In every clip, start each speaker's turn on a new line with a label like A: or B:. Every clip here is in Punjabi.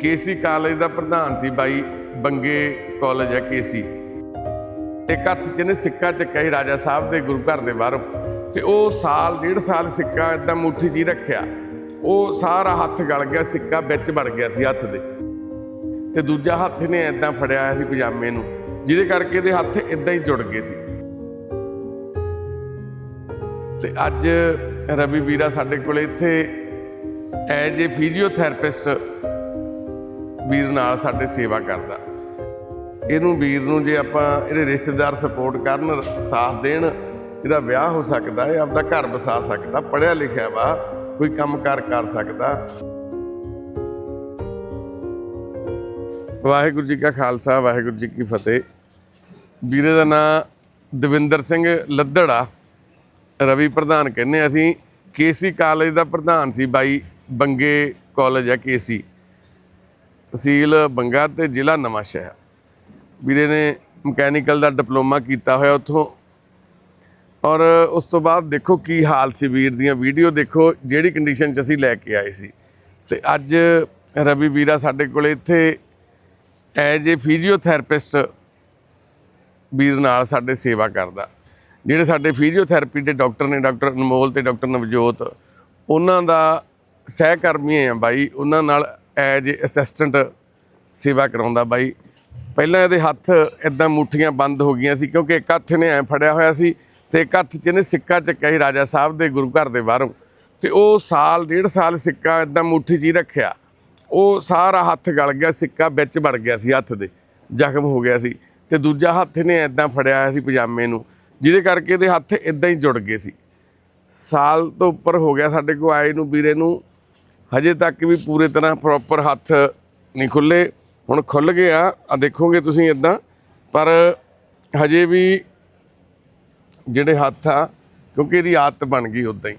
A: ਕੇਸੀ ਕਾਲਜ ਦਾ ਪ੍ਰਧਾਨ ਸੀ ਬਾਈ ਬੰਗੇ ਕਾਲਜ ਹੈ ਕੇਸੀ। ਇੱਕ ਹੱਥ 'ਚ ਨੇ ਸਿੱਕਾ ਚੱਕਿਆ ਸੀ ਰਾਜਾ ਸਾਹਿਬ ਦੇ ਗੁਰੂ ਘਰ ਦੇ ਬਾਹਰੋਂ ਤੇ ਉਹ ਸਾਲ, ਡੇਢ ਸਾਲ ਸਿੱਕਾ ਇਦਾਂ ਮੁੱਠੀ 'ਚ ਹੀ ਰੱਖਿਆ। ਉਹ ਸਾਰਾ ਹੱਥ ਗਲ ਗਿਆ, ਸਿੱਕਾ ਵਿੱਚ ਵੜ ਗਿਆ ਸੀ ਹੱਥ ਦੇ। ਤੇ ਦੂਜਾ ਹੱਥ ਨੇ ਇਦਾਂ ਫੜਿਆ ਹੋਇਆ ਸੀ ਪਜਾਮੇ ਨੂੰ, ਜਿਹਦੇ ਕਰਕੇ ਇਹਦੇ ਹੱਥ ਇਦਾਂ ਹੀ ਜੁੜ ਗਏ ਸੀ। ਤੇ ਅੱਜ ਰਵੀ ਵੀਰਾ ਸਾਡੇ ਕੋਲੇ ਇੱਥੇ ਐਜ ਏ ਫਿਜ਼ੀਓਥੈਰੇਪਿਸਟ ਵੀਰ ਨਾਲ ਸਾਡੇ ਸੇਵਾ ਕਰਦਾ। ਇਹਨੂੰ ਵੀਰ ਨੂੰ ਜੇ ਆਪਾਂ ਇਹਦੇ ਰਿਸ਼ਤੇਦਾਰ ਸਪੋਰਟ ਕਰਨ, ਸਾਥ ਦੇਣ, ਇਹਦਾ ਵਿਆਹ ਹੋ ਸਕਦਾ ਹੈ ਆਪਦਾ ਘਰ ਵਸਾ ਸਕਦਾ ਪੜਿਆ ਲਿਖਿਆ ਵਾ, ਕੋਈ ਕੰਮਕਾਰ ਕਰ ਸਕਦਾ। ਵਾਹਿਗੁਰੂ ਜੀ ਕਾ ਖਾਲਸਾ, ਵਾਹਿਗੁਰੂ ਜੀ ਕੀ ਫਤਿਹ। ਵੀਰੇ ਦਾ ਨਾਂ ਦਵਿੰਦਰ ਸਿੰਘ ਲੱਦੜਾ, ਰਵੀ ਪ੍ਰਧਾਨ ਕਹਿੰਦੇ ਅਸੀਂ। ਕੇਸੀ ਕਾਲਜ ਦਾ ਪ੍ਰਧਾਨ ਸੀ ਬਾਈ, ਬੰਗੇ ਕਾਲਜ ਹੈ ਕੇਸੀ। ਤਹਿਸੀਲ ਬੰਗਾ ਤੇ ਜ਼ਿਲ੍ਹਾ ਨਵਾਂ ਸ਼ਹਿਰ। ਵੀਰੇ ਨੇ ਮਕੈਨੀਕਲ ਦਾ ਡਿਪਲੋਮਾ ਕੀਤਾ ਹੋਇਆ ਉੱਥੋਂ। ਔਰ ਉਸ ਤੋਂ ਬਾਅਦ ਦੇਖੋ ਕੀ ਹਾਲ ਸੀ ਵੀਰ ਦੀਆਂ। ਵੀਡੀਓ ਦੇਖੋ ਜਿਹੜੀ ਕੰਡੀਸ਼ਨ 'ਚ ਅਸੀਂ ਲੈ ਕੇ ਆਏ ਸੀ। ਤੇ ਅੱਜ ਰਵੀ ਵੀਰਾ ਸਾਡੇ ਕੋਲੇ ਇੱਥੇ ਐਜ ਏ ਫਿਜ਼ੀਓਥੈਰੇਪਿਸਟ ਵੀਰ ਨਾਲ ਸਾਡੇ ਸੇਵਾ ਕਰਦਾ। ਜਿਹੜੇ ਸਾਡੇ ਫਿਜ਼ੀਓਥੈਰੇਪੀ ਦੇ ਡਾਕਟਰ ਨੇ ਡਾਕਟਰ ਅਨਮੋਲ ਤੇ ਡਾਕਟਰ ਨਵਜੋਤ, ਉਹਨਾਂ ਦਾ ਸਹਿਕਰਮੀ ਆ ਬਾਈ। ਉਹਨਾਂ ਨਾਲ ਐਜ ਏ ਅਸਿਸਟੈਂਟ ਸੇਵਾ ਕਰਾਉਂਦਾ ਬਾਈ। ਪਹਿਲਾਂ ਇਹਦੇ ਹੱਥ ਇਦਾਂ ਮੁੱਠੀਆਂ ਬੰਦ ਹੋ ਗਈਆਂ ਸੀ ਕਿਉਂਕਿ ਇੱਕ ਹੱਥ ਨੇ ਐ ਫੜਿਆ ਹੋਇਆ ਸੀ ਤੇ ਇੱਕ ਹੱਥ 'ਚ ਇਹਨੇ ਸਿੱਕਾ ਚੱਕਿਆ ਸੀ ਰਾਜਾ ਸਾਹਿਬ ਦੇ ਗੁਰੂ ਘਰ ਦੇ ਬਾਹਰੋਂ। ਤੇ ਉਹ ਸਾਲ, ਡੇਢ ਸਾਲ ਸਿੱਕਾ ਇਦਾਂ ਮੁੱਠੀ 'ਚ ਹੀ ਰੱਖਿਆ। ਉਹ ਸਾਰਾ ਹੱਥ ਗਲ ਗਿਆ, ਸਿੱਕਾ ਵਿੱਚ ਵੜ ਗਿਆ ਸੀ ਹੱਥ ਦੇ, ਜ਼ਖਮ ਹੋ ਗਿਆ ਸੀ। ਤੇ ਦੂਜਾ ਹੱਥ ਨੇ ਐਦਾਂ ਫੜਿਆ ਹੋਇਆ ਸੀ ਪਜਾਮੇ ਨੂੰ, ਜਿਹਦੇ ਕਰਕੇ ਇਹਦੇ ਹੱਥ ਇਦਾਂ ਹੀ ਜੁੜ ਗਏ ਸੀ। ਸਾਲ ਤੋਂ ਉੱਪਰ ਹੋ ਗਿਆ ਸਾਡੇ ਕੋਲ ਆਏ ਨੂੰ, ਵੀਰੇ ਨੂੰ। ਹਜੇ ਤੱਕ ਵੀ ਪੂਰੇ ਤਰ੍ਹਾਂ ਪ੍ਰੋਪਰ ਹੱਥ ਨਹੀਂ ਖੁੱਲੇ। ਹੁਣ ਖੁੱਲ ਗਏ ਆ ਆ ਦੇਖੋਗੇ ਤੁਸੀਂ ਇਦਾਂ ਪਰ ਹਜੇ ਵੀ ਜਿਹੜੇ ਹੱਥ ਆ ਕਿਉਂਕਿ ਇਹਦੀ ਆਦਤ ਬਣ ਗਈ ਉਦਾਂ ਹੀ।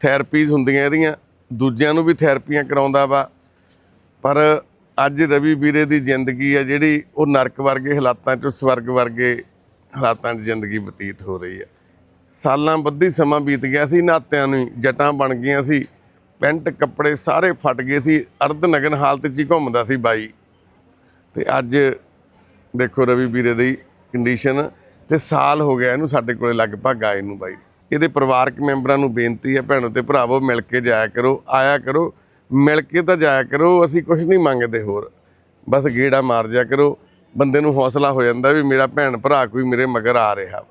A: ਥੈਰੇਪੀਜ਼ ਹੁੰਦੀਆਂ ਇਹਦੀਆਂ ਦੂਜਿਆਂ ਨੂੰ ਵੀ ਥੈਰੇਪੀਆਂ ਕਰਾਉਂਦਾ ਵਾ। ਪਰ ਅੱਜ ਰਵੀ ਵੀਰੇ ਦੀ ਜ਼ਿੰਦਗੀ ਆ ਜਿਹੜੀ ਉਹ ਨਰਕ ਵਰਗੇ ਹਾਲਾਤਾਂ ਚੋਂ ਸਵਰਗ ਵਰਗੇ ਹਾਲਾਤਾਂ 'ਚ ਜ਼ਿੰਦਗੀ ਬਤੀਤ ਹੋ ਰਹੀ ਆ। ਸਾਲਾਂ ਬੱਧੀ ਸਮਾਂ ਬੀਤ ਗਿਆ ਸੀ ਨਾਤਿਆਂ ਨੂੰ ਹੀ, ਜਟਾਂ ਬਣ ਗਈਆਂ ਸੀ। ਪੈਂਟ ਕੱਪੜੇ ਸਾਰੇ ਫਟ ਗਏ ਸੀ। ਅਰਧ ਨਗਨ ਹਾਲਤ 'ਚ ਹੀ ਘੁੰਮਦਾ ਸੀ ਬਾਈ। ਤੇ ਅੱਜ ਦੇਖੋ ਰਵੀ ਵੀਰੇ ਦੀ ਕੰਡੀਸ਼ਨ ਤੇ ਸਾਲ ਹੋ ਗਿਆ ਇਹਨੂੰ ਸਾਡੇ ਕੋਲੇ ਲਗਭਗ ਆਏ ਨੂੰ ਬਾਈ। ਇਹਦੇ ਪਰਿਵਾਰਕ ਮੈਂਬਰਾਂ ਨੂੰ ਬੇਨਤੀ ਹੈ ਭੈਣੋ ਤੇ ਭਰਾਵੋ, ਮਿਲ ਕੇ ਜਾਇਆ ਕਰੋ, ਆਇਆ ਕਰੋ। ਮਿਲ ਕੇ ਤਾਂ ਜਾਇਆ ਕਰੋ, ਅਸੀਂ ਕੁਝ ਨਹੀਂ ਮੰਗਦੇ ਹੋਰ। ਬਸ ਗੇੜਾ ਮਾਰ ਜਾ ਕਰੋ। ਬੰਦੇ ਨੂੰ ਹੌਸਲਾ ਹੋ ਜਾਂਦਾ ਵੀ ਮੇਰਾ ਭੈਣ ਭਰਾ ਕੋਈ ਮੇਰੇ ਮਗਰ ਆ ਰਿਹਾ।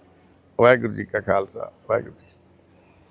A: ਵਾਹਿਗੁਰੂ ਜੀ ਕਾ ਖਾਲਸਾ, ਵਾਹਿਗੁਰੂ ਜੀ